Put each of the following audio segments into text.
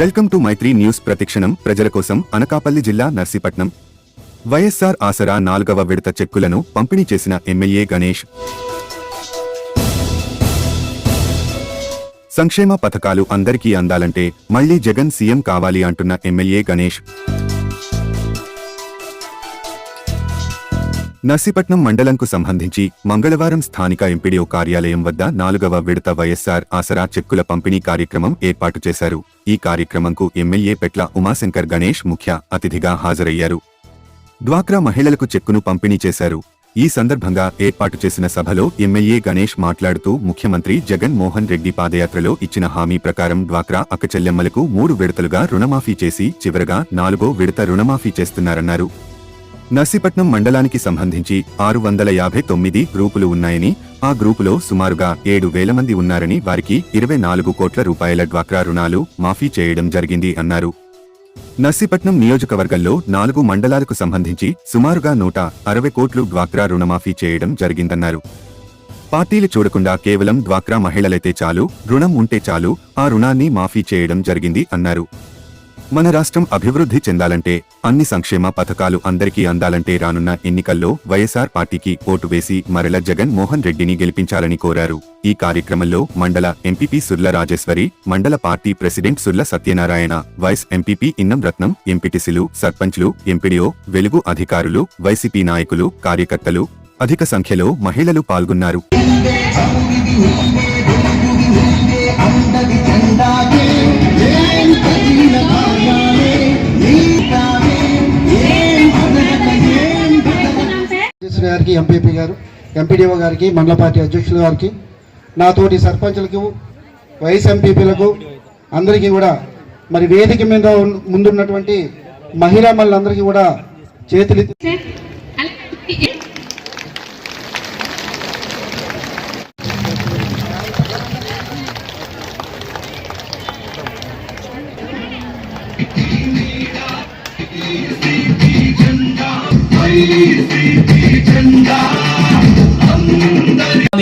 Welcome to Maitri news ప్రతిక్షణం. ప్రజల కోసం అనకాపల్లి జిల్లా నర్సీపట్నం. వైఎస్ఆర్ ఆసరా నాలుగవ విడత చెక్కులను పంపిణీ చేసిన ఎమ్మెల్యే గణేష్. సంక్షేమ పథకాలు అందరికీ అందాలంటే మళ్ళీ జగన్ సీఎం కావాలి అంటున్న ఎమ్మెల్యే గణేష్. నర్సీపట్నం మండలంకు సంబంధించి మంగళవారం స్థానిక ఎంపీడీఓ కార్యాలయం వద్ద నాలుగవ విడత వైఎస్సార్ ఆసరా చెక్కుల పంపిణీ కార్యక్రమం ఏర్పాటు చేశారు. ఈ కార్యక్రమంకు ఎమ్మెల్యే పెట్ల ఉమాశంకర్ గణేష్ ముఖ్య అతిథిగా హాజరయ్యారు. డ్వాక్రా మహిళలకు చెక్కును పంపిణీ చేశారు. ఈ సందర్భంగా ఏర్పాటు చేసిన సభలో ఎమ్మెల్యే గణేష్ మాట్లాడుతూ ముఖ్యమంత్రి జగన్ మోహన్ రెడ్డి పాదయాత్రలో ఇచ్చిన హామీ ప్రకారం డ్వాక్రా అక్కచెల్లెమ్మలకు మూడు విడతలుగా రుణమాఫీ చేసి చివరగా నాలుగో విడత రుణమాఫీ చేస్తున్నారన్నారు. నర్సీపట్నం మండలానికి సంబంధించి ఆరు వందల యాభై తొమ్మిది గ్రూపులు ఉన్నాయని ఆ గ్రూపులో సుమారుగా ఏడు వేల మంది ఉన్నారని వారికి ఇరవై నాలుగు కోట్ల రూపాయల డ్వాక్రా రుణాలు మాఫీ చేయడం జరిగింది అన్నారు. నర్సీపట్నం నియోజకవర్గంలో నాలుగు మండలాలకు సంబంధించి సుమారుగా నూట అరవై కోట్లు డ్వాక్రా రుణమాఫీ చేయడం జరిగిందన్నారు. పార్టీలు చూడకుండా కేవలం డ్వాక్రా మహిళలైతే చాలు రుణం ఉంటే చాలు ఆ రుణాన్ని మాఫీ చేయడం జరిగింది అన్నారు. మన రాష్ట్రం అభివృద్ధి చెందాలంటే అన్ని సంక్షేమ పథకాలు అందరికీ అందాలంటే రానున్న ఎన్నికల్లో వైఎస్ఆర్ పార్టీకి ఓటు వేసి మరల జగన్ మోహన్ రెడ్డిని గెలిపించాలని కోరారు. ఈ కార్యక్రమంలో మండల ఎంపీపీ సుర్ల రాజేశ్వరి మండల party president Surla Satyanarayana vice MPP Innam Ratnam ఎంపీటీసీలు సర్పంచ్లు ఎంపీడీఓ వెలుగు అధికారులు వైసీపీ నాయకులు కార్యకర్తలు అధిక సంఖ్యలో మహిళలు పాల్గొన్నారు. గారికి ఎంపీపీ గారు ఎంపీడీఓ గారికి మండల పార్టీ అధ్యక్షుల గారికి నాతోటి సర్పంచులకు వైఎస్ ఎంపీపీలకు అందరికీ కూడా మరి వేదిక మీద ముందున్నటువంటి మహిళా మళ్ళందరికీ కూడా చేతులు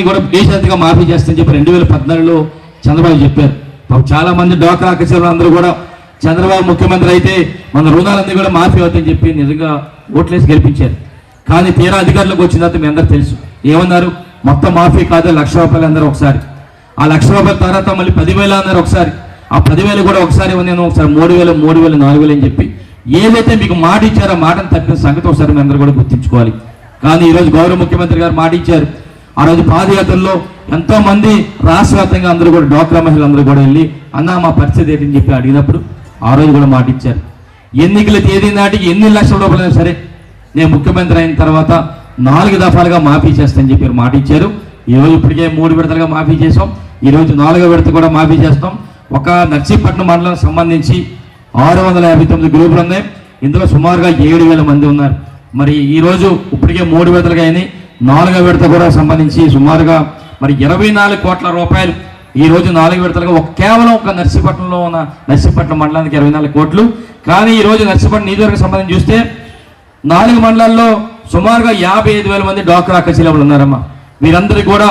కూడా దేశవ్యాప్తంగా మాఫీ చేస్తామని చెప్పి రెండు వేల పద్నాలుగులో చంద్రబాబు చెప్పారు. చాలా మంది డోక్రా అక్కచెల్లెలు అందరూ కూడా చంద్రబాబు ముఖ్యమంత్రి అయితే మన రుణాలన్నీ కూడా మాఫీ అవుతాయని చెప్పి నిజంగా ఓట్లేసి గెలిపించారు. కానీ తీరా అధికారులకు వచ్చిన తర్వాత మీ అందరూ తెలుసు. ఏమన్నారు? మొత్తం మాఫీ కాదు లక్ష రూపాయలు అందరూ ఒకసారి. ఆ లక్ష రూపాయల తర్వాత మళ్ళీ పదివేలు అన్నారు ఒకసారి. ఆ పదివేలు కూడా ఒకసారి నేను ఒకసారి మూడు వేలు మూడు వేలు నాలుగు వేలు అని చెప్పి ఏదైతే మీకు మాట ఇచ్చారో మాటను తప్పిన సంగతి ఒకసారి మీ అందరూ కూడా గుర్తించుకోవాలి. కానీ ఈరోజు గౌరవ ముఖ్యమంత్రి గారు మాట ఇచ్చారు. ఆ రోజు పాదయాత్రలో ఎంతో మంది రాష్ట్ర వ్యాప్తంగా అందరూ కూడా డోక్రా మహిళలు అందరూ కూడా వెళ్ళి అన్న మా పరిస్థితి ఏంటని చెప్పి అడిగినప్పుడు ఆ రోజు కూడా మాటిచ్చారు ఎన్నికల తేదీ నాటికి ఎన్ని లక్షల రూపాయలైనా సరే నేను ముఖ్యమంత్రి అయిన తర్వాత నాలుగు దఫాలుగా మాఫీ చేస్తానని చెప్పి మాట ఇచ్చారు. ఇప్పటికే మూడు విడతలుగా మాఫీ చేసాం ఈరోజు నాలుగో విడత కూడా మాఫీ చేస్తాం. ఒక నర్సీపట్నం మండలం సంబంధించి ఆరు వందల యాభై తొమ్మిది గ్రూపులు ఉన్నాయి. ఇందులో సుమారుగా ఏడు వేల మంది ఉన్నారు. మరి ఈరోజు ఇప్పటికే మూడు విడతలుగా అయినాయి. నాలుగో విడత కూడా సంబంధించి సుమారుగా మరి ఇరవై నాలుగు కోట్ల రూపాయలు ఈ రోజు నాలుగు విడతలుగా ఒక కేవలం ఒక నర్సీపట్నంలో ఉన్న నర్సీపట్నం మండలానికి ఇరవై నాలుగు కోట్లు. కానీ ఈ రోజు నర్సీపట్నం నియోజకవర్గం సంబంధించి చూస్తే నాలుగు మండలాల్లో సుమారుగా యాభై ఐదు వేల మంది డాక్టర్ అక్కచెల్లెములు ఉన్నారమ్మా. వీరందరికీ కూడా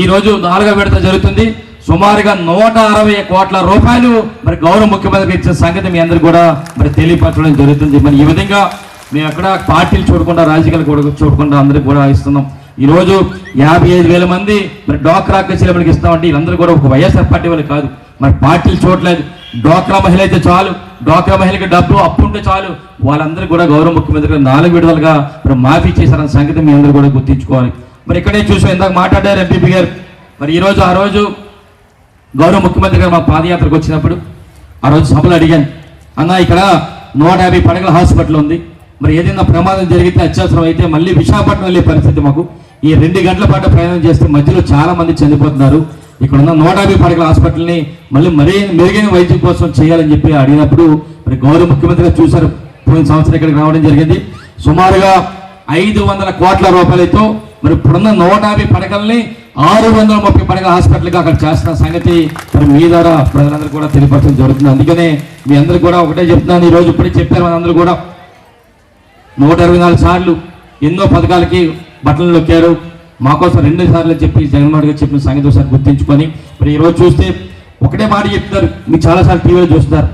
ఈ రోజు నాలుగో విడత జరుగుతుంది. సుమారుగా నూట అరవై కోట్ల రూపాయలు మరి గౌరవ ముఖ్యమంత్రికి ఇచ్చిన సంగతి మీ అందరికి కూడా మరి తెలియపరచడం జరుగుతుంది. మరి ఈ విధంగా మేము ఎక్కడ పార్టీలు చూడకుండా రాజకీయాలు కూడా చూడకుండా అందరికి కూడా ఇస్తున్నాం. ఈరోజు యాభై ఐదు వేల మంది మరి డాక్రా అక్కచెల్లెములకి ఇస్తామంటే వీళ్ళందరూ కూడా ఒక వైఎస్ఆర్ పార్టీ వాళ్ళు కాదు. మరి పార్టీలు చూడలేదు. డ్వాక్రా మహిళ అయితే చాలు. డ్వాక్రా మహిళకి డబ్బు అప్పు ఉంటే చాలు. వాళ్ళందరూ కూడా గౌరవ ముఖ్యమంత్రి నాలుగు విడుదలుగా మరి మాఫీ చేశారన్న సంగతి మీ అందరూ కూడా గుర్తించుకోవాలి. మరి ఇక్కడే చూసాం ఇందాక మాట్లాడారు ఎంపీపీ గారు. మరి ఈరోజు ఆ రోజు గౌరవ ముఖ్యమంత్రి గారు మా పాదయాత్రకు వచ్చినప్పుడు ఆ రోజు సభలు అడిగాను అన్న ఇక్కడ నూట యాభై పడగల హాస్పిటల్ ఉంది. మరి ఏదైనా ప్రమాదం జరిగితే అత్యవసరం అయితే మళ్ళీ విశాఖపట్నం వెళ్ళే పరిస్థితి మాకు. ఈ రెండు గంటల పాటు ప్రయాణం చేస్తే మధ్యలో చాలా మంది చనిపోతున్నారు. ఇక్కడ ఉన్న నూట యాభై పడకల హాస్పిటల్ని మళ్ళీ మరీ మెరుగైన వైద్యం కోసం చేయాలని చెప్పి అడిగినప్పుడు మరి గౌరవ ముఖ్యమంత్రిగా చూశారు. పోయిన సంవత్సరం ఇక్కడికి రావడం జరిగింది. సుమారుగా ఐదు వందల కోట్ల రూపాయలతో మరి ఇప్పుడున్న నూట యాభై పడకల్ని ఆరు వందల ముప్పై పడకల హాస్పిటల్గా అక్కడ చేస్తున్న సంగతి మరి మీ ద్వారా ప్రజలందరూ కూడా తెలియపరచడం జరుగుతుంది. అందుకనే మీ అందరికీ కూడా ఒకటే చెప్తున్నాను. ఈ రోజు ఇప్పుడే చెప్పారు మనందరూ కూడా నూట ఇరవై నాలుగు సార్లు ఎన్నో పథకాలకి బట్టలు నొక్కారు. మాకోసం రెండు సార్లు చెప్పి జగన్మోహన్ గారు చెప్పిన సంగతి ఒకసారి గుర్తించుకొని మరి ఈరోజు చూస్తే ఒకటే మాట చెప్తారు మీకు చాలాసార్లు టీవీలో చూస్తారు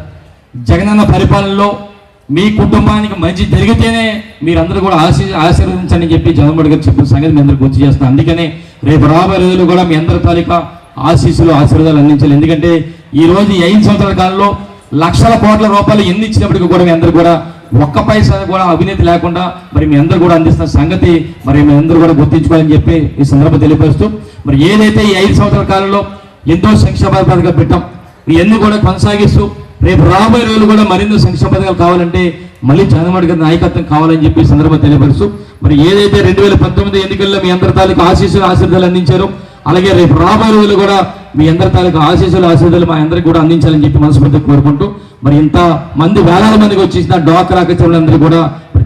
జగనన్న పరిపాలనలో మీ కుటుంబానికి మంచి జరిగితేనే మీరందరూ కూడా ఆశీ ఆశీర్వదించండి అని చెప్పి జగన్మోహన్ గారు చెప్పిన సంగతి మీ అందరూ గుర్తు చేస్తున్నాను అందుకనే రేపు రాబోయే రోజులు కూడా మీ అందరి తాలూకా ఆశీస్సులు ఆశీర్వాదాలు అందించాలి. ఎందుకంటే ఈ రోజు ఐదు సంవత్సరాల కాలంలో లక్షల కోట్ల రూపాయలు ఎన్ని ఇచ్చినప్పటికీ కూడా మీ అందరూ కూడా ఒక్క పైసా కూడా అవినీతి లేకుండా మరి మీ అందరూ కూడా అందిస్తున్న సంగతి మరి మీ అందరూ కూడా గుర్తించుకోవాలని చెప్పి ఈ సందర్భం తెలియపరుస్తూ మరి ఏదైతే ఈ ఐదు సంవత్సరాల కాలంలో ఎంతో సంక్షేమ పథకాలు పెట్టాం ఇవన్నీ కూడా కొనసాగిస్తూ రేపు రాబోయే రోజులు కూడా మరిన్ని సంక్షేమ పథకాలు కావాలంటే మళ్ళీ చంద్రబాబు గారి నాయకత్వం కావాలని చెప్పి ఈ సందర్భం తెలియపరుస్తూ మరి ఏదైతే రెండు వేల పంతొమ్మిది ఎన్నికల్లో మీ అందరి తాలూకు ఆశీస్సులు ఆశీర్వాదాలు అందించారో అలాగే రేపు రాబోయే రోజులు కూడా మీ అందరి తాలూకు ఆశీస్సులు ఆశీర్వాదాలు మా అందరికి కూడా అందించాలని చెప్పి మనస్ఫూర్తిగా కోరుకుంటూ మరి ఇంత మంది వేలాది మందికి వచ్చేసిన డ్వాక్రా కచవులందరూ కూడా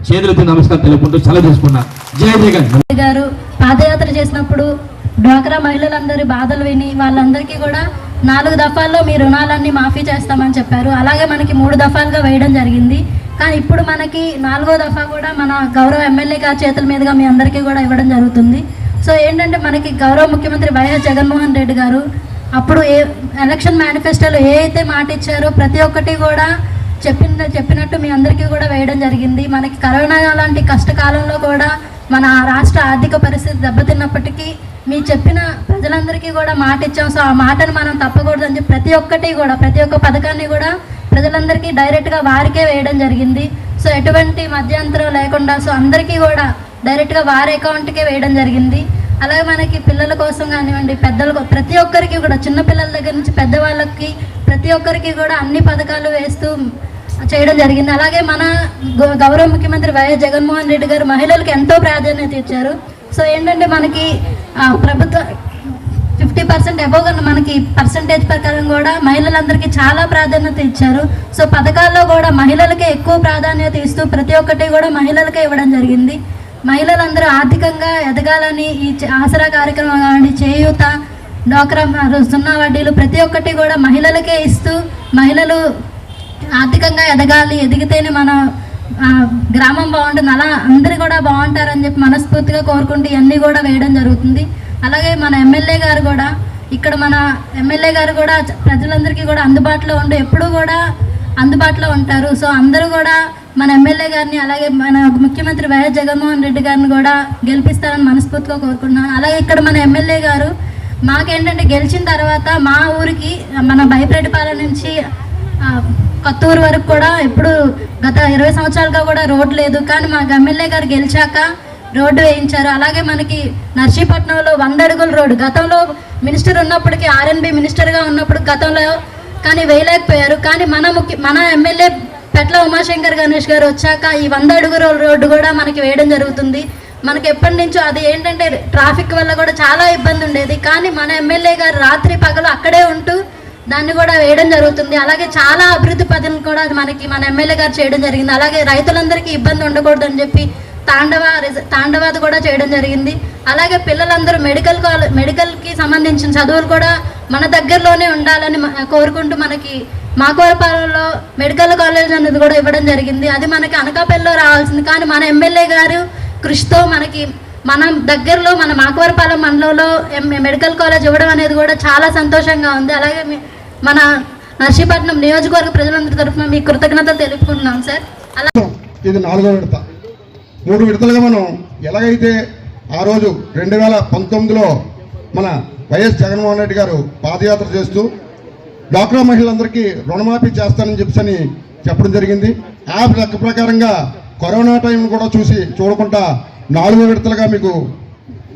చేతులతో నమస్కారం తెలుపుకుంటూ సెలవు తీసుకున్నారు జయ జగన్ గారు పాదయాత్ర చేసినప్పుడు డ్వాక్రా మహిళలందరి బాధలు విని వాళ్ళందరికీ కూడా నాలుగు దఫాల్లో మీ రుణాలన్నీ మాఫీ చేస్తామని చెప్పారు. అలాగే మనకి మూడు దఫాలుగా వేయడం జరిగింది. కానీ ఇప్పుడు మనకి నాలుగో దఫా కూడా మన గౌరవ ఎమ్మెల్యే గారి చేతుల మీదుగా మీ అందరికీ కూడా ఇవ్వడం జరుగుతుంది. సో ఏంటంటే మనకి గౌరవ ముఖ్యమంత్రి వైఎస్ జగన్మోహన్ రెడ్డి గారు అప్పుడు ఏ ఎలక్షన్ మేనిఫెస్టోలో ఏ అయితే మాట ఇచ్చారో ప్రతి ఒక్కటి కూడా చెప్పిన చెప్పినట్టు మీ అందరికీ కూడా వేయడం జరిగింది. మనకి కరోనా లాంటి కష్టకాలంలో కూడా మన రాష్ట్ర ఆర్థిక పరిస్థితి దెబ్బతిన్నప్పటికీ మీ చెప్పిన ప్రజలందరికీ కూడా మాట ఇచ్చాం. సో ఆ మాటను మనం తప్పకూడదు అని చెప్పి ప్రతి ఒక్కటి కూడా ప్రతి ఒక్క పథకాన్ని కూడా ప్రజలందరికీ డైరెక్ట్గా వారికే వేయడం జరిగింది. సో ఎటువంటి మధ్యంతరం లేకుండా సో అందరికీ కూడా డైరెక్ట్గా వారి అకౌంట్కే వేయడం జరిగింది. అలాగే మనకి పిల్లల కోసం కానివ్వండి పెద్దలకు ప్రతి ఒక్కరికి కూడా చిన్న పిల్లల దగ్గర నుంచి పెద్దవాళ్ళకి ప్రతి ఒక్కరికి కూడా అన్ని పథకాలు వేస్తూ చేయడం జరిగింది. అలాగే మన గౌరవ ముఖ్యమంత్రి వైఎస్ జగన్మోహన్ రెడ్డి గారు మహిళలకు ఎంతో ప్రాధాన్యత ఇచ్చారు. సో ఏంటంటే మనకి ప్రభుత్వ ఫిఫ్టీ పర్సెంట్ అబోవ్ మనకి పర్సంటేజ్ ప్రకారం కూడా మహిళలందరికీ చాలా ప్రాధాన్యత ఇచ్చారు. సో పథకాల్లో కూడా మహిళలకే ఎక్కువ ప్రాధాన్యత ఇస్తూ ప్రతి ఒక్కటి కూడా మహిళలకే ఇవ్వడం జరిగింది. మహిళలందరూ ఆర్థికంగా ఎదగాలని ఈ చ- ఆసరా కార్యక్రమం కానివ్వండి చేయూత డోక్రా సున్నా వడ్డీలు ప్రతి ఒక్కటి కూడా మహిళలకే ఇస్తూ మహిళలు ఆర్థికంగా ఎదగాలి ఎదిగితేనే మన గ్రామం బాగుంటుంది. అలా అందరూ కూడా బాగుంటారని చెప్పి మనస్ఫూర్తిగా కోరుకుంటూ ఇవన్నీ కూడా వేయడం జరుగుతుంది. అలాగే మన ఎమ్మెల్యే గారు కూడా ఇక్కడ మన ఎమ్మెల్యే గారు కూడా ప్రజలందరికీ కూడా అందుబాటులో ఉండి ఎప్పుడూ కూడా అందుబాటులో ఉంటారు. సో అందరూ కూడా మన ఎమ్మెల్యే గారిని అలాగే మన ముఖ్యమంత్రి వైఎస్ జగన్మోహన్ రెడ్డి గారిని కూడా గెలిపిస్తారని మనస్ఫూర్తిగా కోరుకుంటున్నాను. అలాగే ఇక్కడ మన ఎమ్మెల్యే గారు మాకేంటంటే గెలిచిన తర్వాత మా ఊరికి మన బైపరెడ్డిపాలెం నుంచి కొత్తూరు వరకు కూడా ఎప్పుడు గత ఇరవై సంవత్సరాలుగా కూడా రోడ్ లేదు. కానీ మా ఎమ్మెల్యే గారు గెలిచాక రోడ్డు వేయించారు. అలాగే మనకి నర్సీపట్నంలో వంద అడుగుల రోడ్డు. గతంలో మినిస్టర్ ఉన్నప్పటికీ ఆర్ఎన్బి మినిస్టర్గా ఉన్నప్పుడు గతంలో కానీ వేయలేకపోయారు. కానీ మన ముఖ్య మన ఎమ్మెల్యే పెట్ల ఉమాశంకర్ గణేష్ గారు వచ్చాక ఈ వంద అడుగుల రోడ్డు కూడా మనకి వేయడం జరుగుతుంది. మనకి ఎప్పటి నుంచో అది ఏంటంటే ట్రాఫిక్ వల్ల కూడా చాలా ఇబ్బంది ఉండేది. కానీ మన ఎమ్మెల్యే గారు రాత్రి పగలు అక్కడే ఉంటూ దాన్ని కూడా వేయడం జరుగుతుంది. అలాగే చాలా అభివృద్ధి పనులు కూడా మనకి మన ఎమ్మెల్యే గారు చేయడం జరిగింది. అలాగే రైతులందరికీ ఇబ్బంది ఉండకూడదు అని చెప్పి తాండవ రిజ- తాండవాది కూడా చేయడం జరిగింది. అలాగే పిల్లలందరూ మెడికల్ కాలే మెడికల్కి సంబంధించిన చదువులు కూడా మన దగ్గరలోనే ఉండాలని కోరుకుంటూ మనకి మాకోరపాలెంలో మెడికల్ కాలేజ్ అనేది కూడా ఇవ్వడం జరిగింది. అది మనకి అనకాపల్లిలో రావాల్సింది. కానీ మన ఎమ్మెల్యే గారు కృషితో మనకి మన దగ్గరలో మన మాకవరపాలెం మండలంలో మెడికల్ కాలేజ్ ఇవ్వడం అనేది కూడా చాలా సంతోషంగా ఉంది. అలాగే మన నర్సీపట్నం నియోజకవర్గ ప్రజలందరి తరఫున మీ కృతజ్ఞతలు తెలుపుకుంటున్నాం సార్. అలా ఇది నాలుగో విడత. మూడు విడతలుగా మనం ఎలాగైతే ఆ రోజు రెండు వేల పంతొమ్మిదిలో మన వైఎస్ జగన్మోహన్ రెడ్డి గారు పాదయాత్ర చేస్తూ డ్వాక్రా మహిళలందరికీ రుణమాఫీ చేస్తానని చెప్పని చెప్పడం జరిగింది. ఆ లెక్క ప్రకారంగా కరోనా టైం కూడా చూసి చూడకుండా నాలుగో విడతలుగా మీకు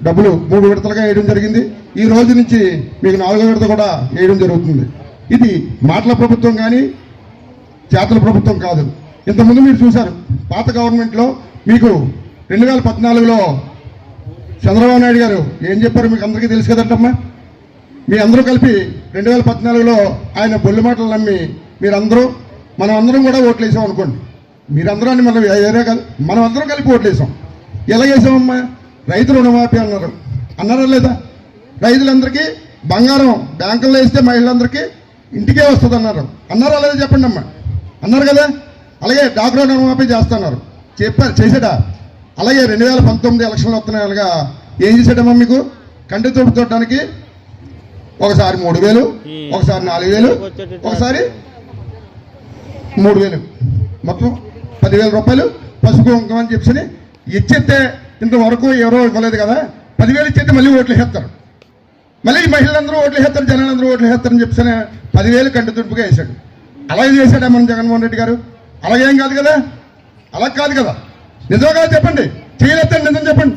డబ్బులు మూడు విడతలుగా వేయడం జరిగింది. ఈ రోజు నుంచి మీకు నాలుగో విడత కూడా వేయడం జరుగుతుంది. ఇది మాటల ప్రభుత్వం కానీ చేతల ప్రభుత్వం కాదు. ఇంతకుముందు మీరు చూశారు పాత గవర్నమెంట్లో మీకు రెండు వేల పద్నాలుగులో చంద్రబాబు నాయుడు గారు ఏం చెప్పారు మీకు అందరికీ తెలుసు కదటమ్మా? మీ అందరూ కలిపి రెండు వేల పద్నాలుగులో ఆయన బొల్లి మాటలు నమ్మి మీరందరూ మనం అందరం కూడా ఓట్లు వేసాం అనుకోండి. మీరందరూ అని మనం వేరే కాదు మనం అందరం కలిపి ఓట్లు వేసాం ఎలా వేసామమ్మా రైతు రుణమాఫీ అన్నారు. అన్నారా లేదా? రైతులందరికీ బంగారం బ్యాంకుల్లో వేస్తే మహిళలందరికీ ఇంటికే వస్తుంది అన్నారు అన్నారా లేదా చెప్పండి అమ్మా అన్నారు కదా? అలాగే డాక్రా రుణమాఫీ చేస్తున్నారు. చెప్పారు చేసాడా అలాగే రెండు వేల పంతొమ్మిది ఎలక్షన్లు వస్తున్నాయి అలాగా ఏం చేసాడమ్మా మీకు? కంటి చూపు చూడడానికి ఒకసారి మూడు వేలు ఒకసారి నాలుగు వేలు ఒకసారి మూడు వేలు. మొత్తం పదివేల రూపాయలు పసుపు కుంకుమ అని చెప్పి ఇచ్చేస్తే ఇంతవరకు ఎవరో ఇవ్వలేదు కదా. పదివేలు ఇచ్చేస్తే మళ్ళీ ఓట్లు వేస్తారు మళ్ళీ మహిళలందరూ ఓట్లు వేస్తారు జనాలందరూ ఓట్లు వేస్తారని చెప్పి పదివేలు కంటి తుడుపుగా వేశాడు. అలాగే చేశాడా మన జగన్మోహన్ రెడ్డి గారు? అలాగేం కాదు కదా. అలా కాదు కదా. నిజంగా చెప్పండి. చేయలేదండి నిజం చెప్పండి.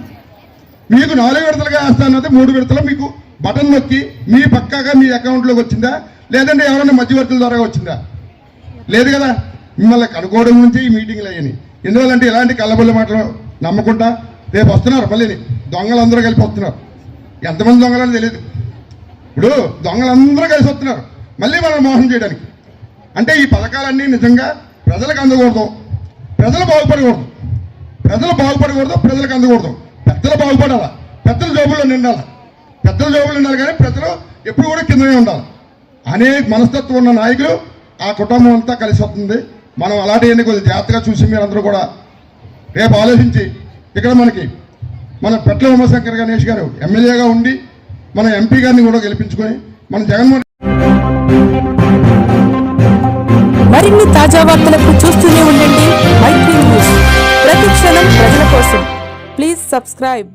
మీకు నాలుగు విడతలుగా వేస్తానది మూడు విడతలు మీకు. బటన్ నొక్కి మీ పక్కాగా మీ అకౌంట్లోకి వచ్చిందా? లేదంటే ఎవరైనా మధ్యవర్తుల ద్వారా వచ్చిందా? లేదు కదా. మిమ్మల్ని కనుక్కోవడం నుంచి ఈ మీటింగ్లు అయ్యాయి. ఎందువల్లంటే ఇలాంటి కళ్ళబొల్లి మాటలు నమ్మకుండా రేపు వస్తున్నారు మళ్ళీ దొంగలందరూ కలిపి వస్తున్నారు. ఎంతమంది దొంగలని తెలియదు ఇప్పుడు దొంగలందరూ కలిసి వస్తున్నారు. మళ్ళీ మనం మోసం చేయడానికి. అంటే ఈ పథకాలన్నీ నిజంగా ప్రజలకు అందకూడదు. ప్రజలు బాగుపడకూడదు. ప్రజలు బాగుపడకూడదు ప్రజలకు అందకూడదు. పెద్దలు బాగుపడాలా? పెద్దల జోబుల్లో నిండాలా? పెద్దల జోబులు ఉన్నారు కానీ ప్రజలు ఎప్పుడు కూడా కిందనే ఉండాలి. అనేక మనస్తత్వం ఉన్న నాయకులు ఆ కుటుంబం అంతా కలిసి వస్తుంది. మనం అలాంటి కొద్దిగా జాగ్రత్తగా చూసి మీరందరూ కూడా రేపు ఆలోచించి ఇక్కడ మనకి మన పెట్ల ఉమాశంకర్ గణేష్ గారు ఎమ్మెల్యేగా ఉండి మన ఎంపీ గారిని కూడా గెలిపించుకొని మన జగన్మోహన్ మరిన్ని తాజా వార్తలకు చూస్తూనే ఉండండి. మైత్రి న్యూస్. ప్రతి క్షణం ప్రజల కోసం. Please subscribe.